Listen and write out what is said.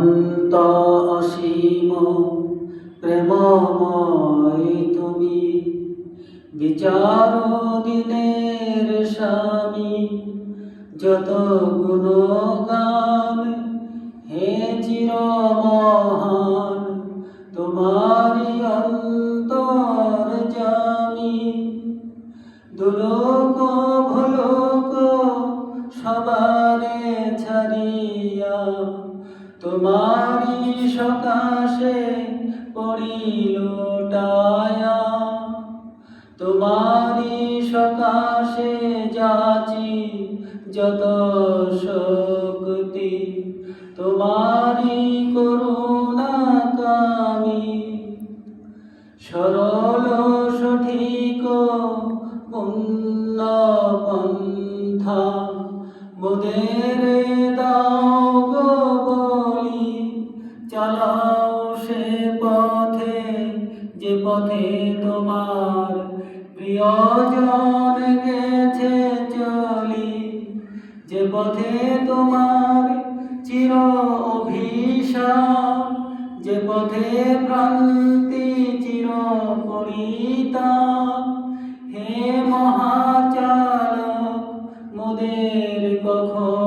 অনন্ত অসীম, প্রেমময় তুমি। বিচার দিনের স্বামী, যত গুণগান, হে চির মহান তোমারি অন্তর জামি। দুলোক ভুলোক ছাড়িয়া তোমারি সকাশে পড়িল টায়া। তোমারি সকাশে যাচি যত শক্তি। তোমারি করুণা কামি। সরল সঠিক পন্থা মোদের দাও গো যে পথে তোমার প্রিয়জন গেছে চলি, যে পথে তোমার চির অভিশাপ, যে পথে প্রান্তি চির পরিতাপ। হে মহাচালক, মোদের কখনো